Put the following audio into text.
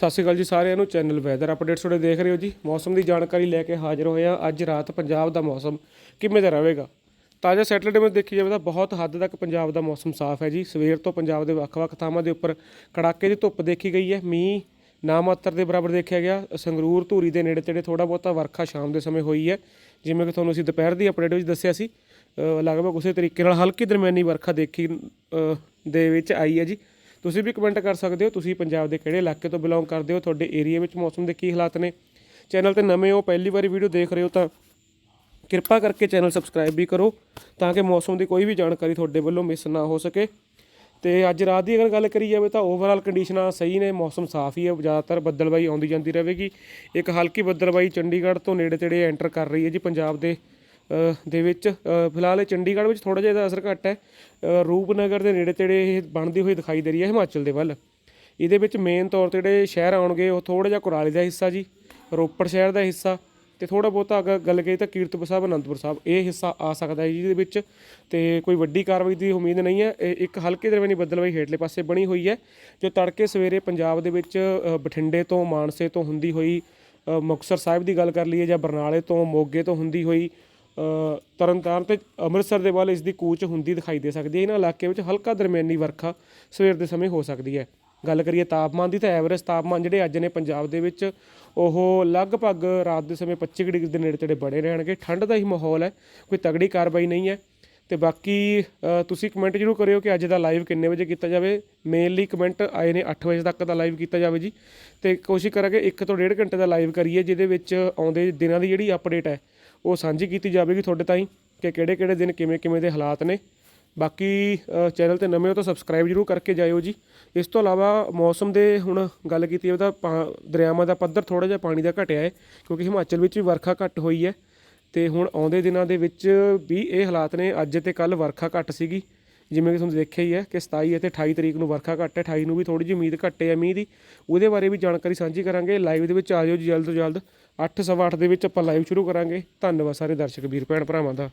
ਸਤਿ ਸ਼੍ਰੀ ਅਕਾਲ ਜੀ ਸਾਰਿਆਂ ਨੂੰ ਚੈਨਲ ਵੈਦਰ ਅਪਡੇਟਸ ਤੁਹਾਡੇ ਦੇਖ ਰਹੇ ਹੋ ਜੀ। ਮੌਸਮ ਦੀ ਜਾਣਕਾਰੀ ਲੈ ਕੇ ਹਾਜ਼ਰ ਹੋਏ ਹਾਂ। ਅੱਜ ਰਾਤ ਪੰਜਾਬ ਦਾ ਮੌਸਮ ਕਿਵੇਂ ਦਾ ਰਹੇਗਾ? ਤਾਜ਼ਾ ਸੈਟਲਡੇ ਵਿੱਚ ਦੇਖੀ ਜਾਵੇ ਤਾਂ ਬਹੁਤ ਹੱਦ ਤੱਕ ਪੰਜਾਬ ਦਾ ਮੌਸਮ ਸਾਫ਼ ਹੈ ਜੀ। ਸਵੇਰ ਤੋਂ ਪੰਜਾਬ ਦੇ ਵੱਖ-ਵੱਖ ਥਾਵਾਂ ਦੇ ਉੱਪਰ ਕੜਾਕੇ ਦੀ ਧੁੱਪ ਦੇਖੀ ਗਈ ਹੈ। ਮੀਂਹ ਨਾ ਮਾਤਰ ਦੇ ਬਰਾਬਰ ਦੇਖਿਆ ਗਿਆ। ਸੰਗਰੂਰ, ਧੂਰੀ ਦੇ ਨੇੜੇ ਤੇੜੇ ਥੋੜਾ ਬਹੁਤਾ ਵਰਖਾ ਸ਼ਾਮ ਦੇ ਸਮੇਂ ਹੋਈ ਹੈ, ਜਿਵੇਂ ਕਿ ਤੁਹਾਨੂੰ ਅਸੀਂ ਦੁਪਹਿਰ ਦੀ ਅਪਡੇਟ ਵਿੱਚ ਦੱਸਿਆ ਸੀ। ਲਗਭਗ ਉਸੇ ਤਰੀਕੇ ਨਾਲ ਹਲਕੀ ਦਰਮਿਆਨੀ ਵਰਖਾ ਦੇਖੀ ਦੇ ਵਿੱਚ ਆਈ ਹੈ ਜੀ। ਤੁਸੀਂ ਵੀ ਕਮੈਂਟ ਕਰ ਸਕਦੇ ਹੋ, ਤੁਸੀਂ ਪੰਜਾਬ ਦੇ ਕਿਹੜੇ ਇਲਾਕੇ ਤੋਂ ਬਿਲੋਂਗ ਕਰਦੇ ਹੋ, ਤੁਹਾਡੇ ਏਰੀਆ ਵਿੱਚ ਮੌਸਮ ਦੇ ਕੀ ਹਾਲਾਤ ਨੇ। ਚੈਨਲ ਤੇ ਨਵੇਂ ਹੋ, ਪਹਿਲੀ ਵਾਰੀ ਵੀਡੀਓ ਦੇਖ ਰਹੇ ਹੋ ਤਾਂ ਕਿਰਪਾ ਕਰਕੇ ਚੈਨਲ ਸਬਸਕ੍ਰਾਈਬ ਵੀ ਕਰੋ ਤਾਂ ਕਿ ਮੌਸਮ ਦੀ ਕੋਈ ਵੀ ਜਾਣਕਾਰੀ ਤੁਹਾਡੇ ਵੱਲੋਂ ਮਿਸ ਨਾ ਹੋ ਸਕੇ। ਤੇ ਅੱਜ ਰਾਤ ਦੀ ਅਗਰ ਗੱਲ ਕਰੀ ਜਾਵੇ ਤਾਂ ਓਵਰਆਲ ਕੰਡੀਸ਼ਨਾਂ ਸਹੀ ਨੇ, ਮੌਸਮ ਸਾਫ਼ ਹੀ ਹੈ ਜ਼ਿਆਦਾਤਰ ਬੱਦਲਬਾਈ ਆਉਂਦੀ ਜਾਂਦੀ ਰਹੇਗੀ। ਇੱਕ ਹਲਕੀ ਬੱਦਲਬਾਈ ਚੰਡੀਗੜ੍ਹ ਤੋਂ ਨੇੜੇ ਤੇੜੇ ਐਂਟਰ ਕਰ ਰਹੀ ਹੈ ਜੀ ਪੰਜਾਬ ਦੇ ਦੇ ਵਿੱਚ ਫਿਲਹਾਲ ਇਹ ਚੰਡੀਗੜ੍ਹ ਵਿੱਚ ਥੋੜਾ ਜਿਹਾ ਇਹਦਾ ਅਸਰ ਘੱਟ ਹੈ। ਰੂਪਨਗਰ ਦੇ ਨੇੜੇ ਤੇੜੇ ਇਹ ਬਣਦੀ ਹੋਈ ਦਿਖਾਈ ਦੇ ਰਹੀ ਹੈ ਹਿਮਾਚਲ ਦੇ ਵੱਲ। ਇਹਦੇ ਵਿੱਚ ਮੇਨ ਤੌਰ ਤੇ ਜਿਹੜੇ ਸ਼ਹਿਰ ਆਉਣਗੇ ਉਹ ਥੋੜਾ ਜਿਹਾ ਕੁਰਾਲੀ ਦਾ ਹਿੱਸਾ ਜੀ ਰੋਪੜ ਸ਼ਹਿਰ ਦਾ ਹਿੱਸਾ ਤੇ ਥੋੜਾ ਬਹੁਤਾ ਅਗਰ ਗੱਲ ਕਰੀ ਤਾਂ ਕੀਰਤਪੁਰ ਸਾਹਿਬ ਅਨੰਦਪੁਰ ਸਾਹਿਬ ਇਹ ਹਿੱਸਾ ਆ ਸਕਦਾ ਹੈ ਜੀ ਇਹਦੇ ਵਿੱਚ ਤੇ ਕੋਈ ਵੱਡੀ ਕਾਰਵਾਈ ਦੀ ਉਮੀਦ ਨਹੀਂ ਹੈ। ਇਹ ਇੱਕ ਹਲਕੇ ਦਰਮਿਆਨੀ ਬੱਦਲਵਾਈ ਹੇਠਲੇ ਪਾਸੇ ਬਣੀ ਹੋਈ ਹੈ ਜੋ ਤੜਕੇ ਸਵੇਰੇ ਪੰਜਾਬ ਦੇ ਵਿੱਚ ਬਠਿੰਡੇ ਤੋਂ ਮਾਨਸੇ ਤੋਂ ਹੁੰਦੀ ਹੋਈ ਅ, ਮੁਕਤਸਰ ਸਾਹਿਬ ਦੀ ਗੱਲ ਕਰ ਲਈਏ ਜਾਂ ਬਰਨਾਲੇ ਤੋਂ ਮੋਗੇ ਤੋਂ ਹੁੰਦੀ ਹੋਈ ਤਰਨਤਾਰਨ ਤੇ ਅੰਮ੍ਰਿਤਸਰ ਦੇ ਵੱਲ ਇਸ ਦੀ ਕੂਚ ਹੁੰਦੀ ਦਿਖਾਈ ਦੇ ਸਕਦੀ ਹੈ। ਇਹਨਾਂ ਇਲਾਕੇ ਵਿੱਚ ਹਲਕਾ ਦਰਮਿਆਨੀ ਵਰਖਾ ਸਵੇਰ ਦੇ ਸਮੇਂ ਹੋ ਸਕਦੀ ਹੈ। ਗੱਲ ਕਰੀਏ ਤਾਪਮਾਨ ਦੀ ਤਾਂ ਐਵਰੇਜ ਤਾਪਮਾਨ ਜਿਹੜੇ ਅੱਜ ਨੇ ਪੰਜਾਬ ਦੇ ਵਿੱਚ, ਉਹ ਲਗਭਗ ਰਾਤ ਦੇ ਸਮੇਂ 25 ਡਿਗਰੀ ਦੇ ਨੇੜੇ ਤੇੜੇ ਬਣੇ ਰਹਿਣਗੇ। ਠੰਡ ਦਾ ਹੀ ਮਾਹੌਲ ਹੈ, ਕੋਈ ਤਗੜੀ ਕਾਰਵਾਈ ਨਹੀਂ ਹੈ। ਤੇ ਬਾਕੀ ਤੁਸੀਂ ਕਮੈਂਟ ਜ਼ਰੂਰ ਕਰਿਓ ਕਿ ਅੱਜ ਦਾ ਲਾਈਵ ਕਿੰਨੇ ਵਜੇ ਕੀਤਾ ਜਾਵੇ। ਮੇਨਲੀ ਕਮੈਂਟ ਆਏ ਨੇ 8 ਵਜੇ ਤੱਕ ਦਾ ਲਾਈਵ ਕੀਤਾ ਜਾਵੇ ਜੀ। ਤੇ ਕੋਸ਼ਿਸ਼ ਕਰਾਂਗੇ 1 ਤੋਂ 1.5 ਘੰਟੇ ਦਾ ਲਾਈਵ ਕਰੀਏ, ਜਿਹਦੇ ਵਿੱਚ ਆਉਂਦੇ ਦਿਨਾਂ ਦੀ ਜਿਹੜੀ ਅਪਡੇਟ ਹੈ ਉਹ ਸਾਂਝੀ ਕੀਤੀ ਜਾਵੇਗੀ ਤੁਹਾਡੇ ਤਾਈਂ ਕਿ ਕਿਹੜੇ ਕਿਹੜੇ ਦਿਨ ਕਿਵੇਂ ਕਿਵੇਂ ਦੇ ਹਾਲਾਤ ਨੇ। ਬਾਕੀ ਚੈਨਲ ਤੇ ਨਵੇਂ ਹੋ ਤਾਂ ਸਬਸਕ੍ਰਾਈਬ ਜਰੂਰ ਕਰਕੇ ਜਾਇਓ ਜੀ। ਇਸ ਤੋਂ ਇਲਾਵਾ ਮੌਸਮ ਦੇ ਹੁਣ ਗੱਲ ਕੀਤੀ ਜਾਵੇ ਤਾਂ ਪਾ- ਦਰਿਆਵਾਂ ਦਾ ਪੱਧਰ ਥੋੜਾ ਜਿਹਾ ਪਾਣੀ ਦਾ ਘਟਿਆ ਹੈ, ਕਿਉਂਕਿ ਹਿਮਾਚਲ ਵਿੱਚ ਵੀ ਵਰਖਾ ਘੱਟ ਹੋਈ ਹੈ। ਤੇ ਹੁਣ ਆਉਂਦੇ ਦਿਨਾਂ ਦੇ ਵਿੱਚ ਵੀ ਇਹ ਹਾਲਾਤ ਨੇ, ਅੱਜ ਤੇ ਕੱਲ ਵਰਖਾ ਘੱਟ ਸੀਗੀ। ਜਿਵੇਂ ਕਿ ਤੁਹਾਨੂੰ ਦੇਖਿਆ ਹੀ ਹੈ ਕਿ 27 ਅਤੇ 28 ਤਰੀਕ ਨੂੰ ਵਰਖਾ ਘੱਟ ਹੈ 28 ਨੂੰ ਵੀ ਥੋੜੀ ਜਿਹੀ ਉਮੀਦ ਘੱਟੇ ਹੈ ਮੀਂਹ ਦੀ। ਉਹਦੇ ਬਾਰੇ ਵੀ ਜਾਣਕਾਰੀ ਸਾਂਝੀ ਕਰਾਂਗੇ। ਲਾਈਵ ਦੇ ਵਿੱਚ ਆ ਜਾਓ ਜੀ ਜਲਦ ਤੋਂ ਜਲਦ। 8 ਸਵਾ ਅੱਠ ਦੇ ਵਿੱਚ ਆਪਾਂ ਲਾਈਵ ਸ਼ੁਰੂ ਕਰਾਂਗੇ। ਧੰਨਵਾਦ ਸਾਰੇ ਦਰਸ਼ਕ, ਵੀਰ ਭੈਣ ਭਰਾਵਾਂ ਦਾ।